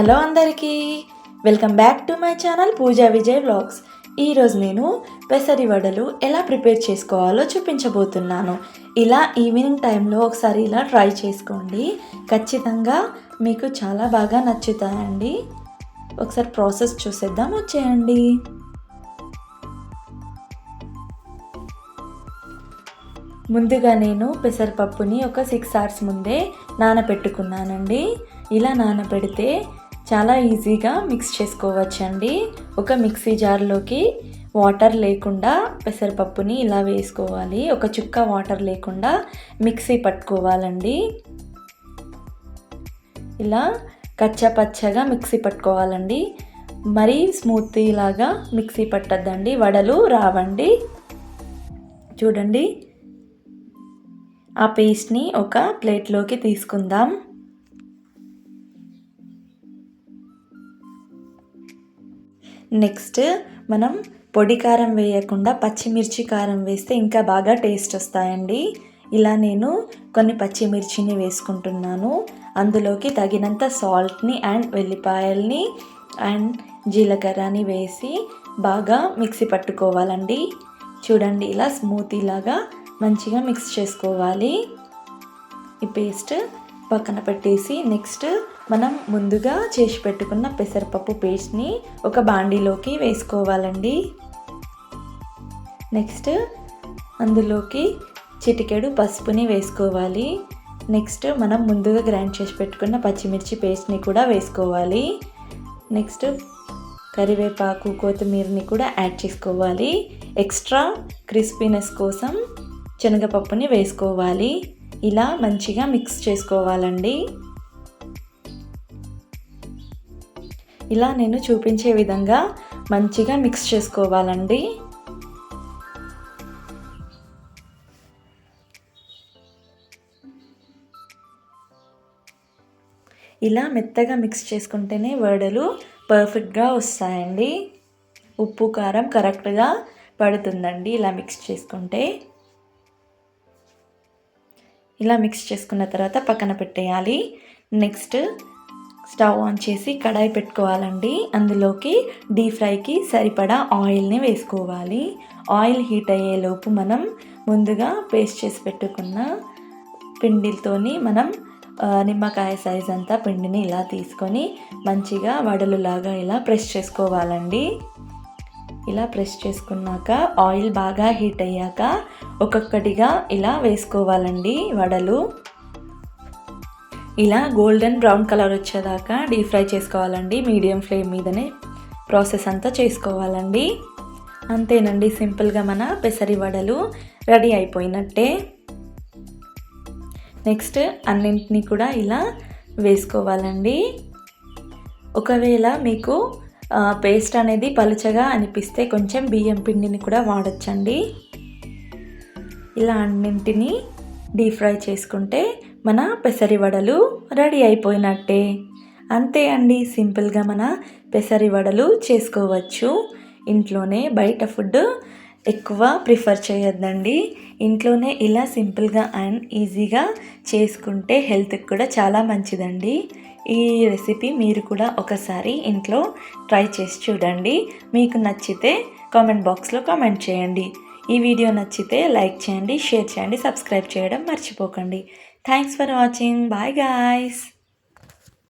Hello అందరికీ. Welcome back to my channel Pooja Vijay vlogs. ఈరోజు నేను పెసరి వడలు ఎలా ప్రిపేర్ చేసుకోవాలో చూపించబోతున్నాను. ఇలా ఈవినింగ్ టైంలో ఒకసారి ఇలా ట్రై చేసుకోండి. ఖచ్చితంగా మీకు చాలా బాగా నచ్చుతాయండి. ఒకసారి ప్రాసెస్ చూసేద్దాం వచ్చేయండి. ముందుగా నేను పెసరపప్పుని ఒక సిక్స్ అవర్స్ ముందే నానబెట్టుకున్నానండి. ఇలా నానబెడితే చాలా ఈజీగా మిక్స్ చేసుకోవచ్చండి. ఒక మిక్సీ జార్లోకి వాటర్ లేకుండా పెసరపప్పుని ఇలా వేసుకోవాలి. ఒక చుక్క వాటర్ లేకుండా మిక్సీ పట్టుకోవాలండి. ఇలా కచ్చపచ్చగా మిక్సీ పట్టుకోవాలండి. మరీ స్మూతీ లాగా మిక్సీ పట్టద్దండి. వడలు రావండి. చూడండి. ఆ పేస్ట్ని ఒక ప్లేట్లోకి తీసుకుందాం. నెక్స్ట్ మనం పొడి కారం వేయకుండా పచ్చిమిర్చి కారం వేస్తే ఇంకా బాగా టేస్ట్ వస్తాయండి. ఇలా నేను కొన్ని పచ్చిమిర్చిని వేసుకుంటున్నాను. అందులోకి తగినంత సాల్ట్ని అండ్ వెల్లిపాయల్ని అండ్ జీలకర్రని వేసి బాగా మిక్సీ పట్టుకోవాలండి. చూడండి ఇలా స్మూతీ లాగా మంచిగా మిక్స్ చేసుకోవాలి. ఈ పేస్ట్ పక్కన పెట్టేసి నెక్స్ట్ మనం ముందుగా చేసి పెట్టుకున్న పెసరపప్పు పేస్ట్ని ఒక బాండీలోకి వేసుకోవాలండి. నెక్స్ట్ అందులోకి చిటికెడు పసుపుని వేసుకోవాలి. నెక్స్ట్ మనం ముందుగా గ్రైండ్ చేసి పెట్టుకున్న పచ్చిమిర్చి పేస్ట్ని కూడా వేసుకోవాలి. నెక్స్ట్ కరివేపాకు కొత్తిమీరని కూడా యాడ్ చేసుకోవాలి. ఎక్స్ట్రా క్రిస్పీనెస్ కోసం శనగపప్పుని వేసుకోవాలి. ఇలా మంచిగా మిక్స్ చేసుకోవాలండి. ఇలా నేను చూపించే విధంగా మంచిగా మిక్స్ చేసుకోవాలండి. ఇలా మెత్తగా మిక్స్ చేసుకుంటేనే వడలు పర్ఫెక్ట్గా వస్తాయండి. ఉప్పు కారం కరెక్ట్గా పడుతుందండి ఇలా మిక్స్ చేసుకుంటే. ఇలా మిక్స్ చేసుకున్న తర్వాత పక్కన పెట్టేయాలి. నెక్స్ట్ స్టవ్ ఆన్ చేసి కడాయి పెట్టుకోవాలండి. అందులోకి డీప్ ఫ్రైకి సరిపడా ఆయిల్ని వేసుకోవాలి. ఆయిల్ హీట్ అయ్యేలోపు మనం ముందుగా పేస్ట్ చేసి పెట్టుకున్న పిండితోని మనం నిమ్మకాయ సైజ్ అంతా పిండిని ఇలా తీసుకొని మంచిగా వడలులాగా ఇలా ప్రెస్ చేసుకోవాలండి. ఇలా ప్రెస్ చేసుకున్నాక ఆయిల్ బాగా హీట్ అయ్యాక ఒక్కొక్కటిగా ఇలా వేసుకోవాలండి వడలు. ఇలా గోల్డెన్ బ్రౌన్ కలర్ వచ్చేదాకా డీప్ ఫ్రై చేసుకోవాలండి. మీడియం ఫ్లేమ్ మీదనే ప్రాసెస్ అంతా చేసుకోవాలండి. అంతేనండి సింపుల్గా మన పెసరి వడలు రెడీ అయిపోయినట్టే. నెక్స్ట్ అన్నింటినీ కూడా ఇలా వేసుకోవాలండి. ఒకవేళ మీకు పేస్ట్ అనేది పలుచగా అనిపిస్తే కొంచెం బియ్యం పిండిని కూడా వాడచ్చండి. ఇలా అన్నింటినీ డీప్ ఫ్రై చేసుకుంటే మన పెసరి వడలు రెడీ అయిపోయినట్టే. అంతే అండి సింపుల్గా మన పెసరి వడలు చేసుకోవచ్చు. ఇంట్లోనే బయట ఫుడ్ ఎక్కువ ప్రిఫర్ చేయొద్దండి. ఇంట్లోనే ఇలా సింపుల్గా అండ్ ఈజీగా చేసుకుంటే హెల్త్కి కూడా చాలా మంచిదండి. ఈ రెసిపీ మీరు కూడా ఒకసారి ఇంట్లో ట్రై చేసి చూడండి. మీకు నచ్చితే కామెంట్ బాక్స్లో కామెంట్ చేయండి. ఈ వీడియో నచ్చితే లైక్ చేయండి షేర్ చేయండి సబ్స్క్రైబ్ చేయడం మర్చిపోకండి. Thanks for watching bye guys